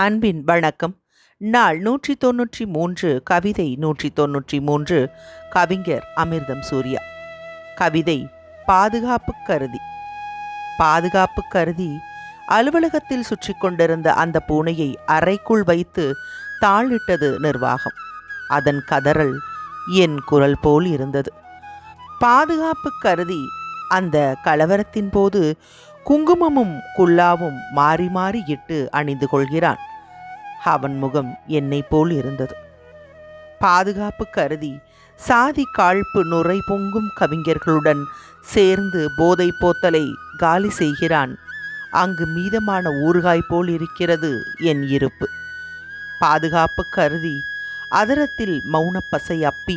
அன்பின் வணக்கம். நாள் நூற்றி தொன்னூற்றி மூன்று கவிதை நூற்றி தொன்னூற்றி மூன்று கவிஞர் அமிர்தம் சூர்யா. கவிதை பாதுகாப்பு கருதி. பாதுகாப்பு கருதி அலுவலகத்தில் சுற்றி கொண்டிருந்த அந்த பூனையை அறைக்குள் வைத்து தாளிட்டது நிர்வாகம். அதன் கதறல் என் குரல் போல் இருந்தது. பாதுகாப்பு கருதி அந்த கலவரத்தின் போது குங்குமமும் குல்லாவும் மாறி மாறி இட்டு அணிந்து கொள்கிறான். அவன் முகம் என்னை போல் இருந்தது. பாதுகாப்பு கருதி சாதி காழ்ப்பு நுரை பொங்கும் கவிஞர்களுடன் சேர்ந்து போதை போத்தலை காலி செய்கிறான். அங்கு மீதமான ஊறுகாய் போல் இருக்கிறது என் இருப்பு. பாதுகாப்பு கருதி அதரத்தில் மௌனப்பசை அப்பி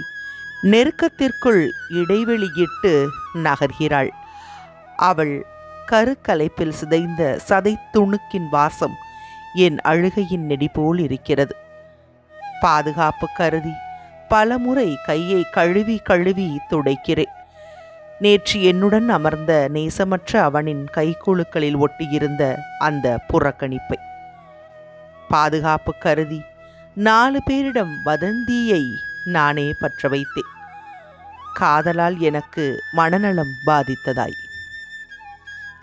நெருக்கத்திற்குள் இடைவெளியிட்டு நகர்கிறாள். அவள் கருக்கலைப்பில் சிதைந்த சதை துணுக்கின் வாசம் என் அழுகையின் நெடி போல் இருக்கிறது. பாதுகாப்பு கருதி பலமுறை கையை கழுவி கழுவி துடைக்கிறேன். நேற்று என்னுடன் அமர்ந்த நேசமற்ற அவனின் கைக்குழுக்களில் ஒட்டியிருந்த அந்த புறக்கணிப்பை. பாதுகாப்பு கருதி நாலு பேரிடம் வதந்தியை நானே பற்ற வைத்தேன் காதலால் எனக்கு மனநலம் பாதித்ததாய்.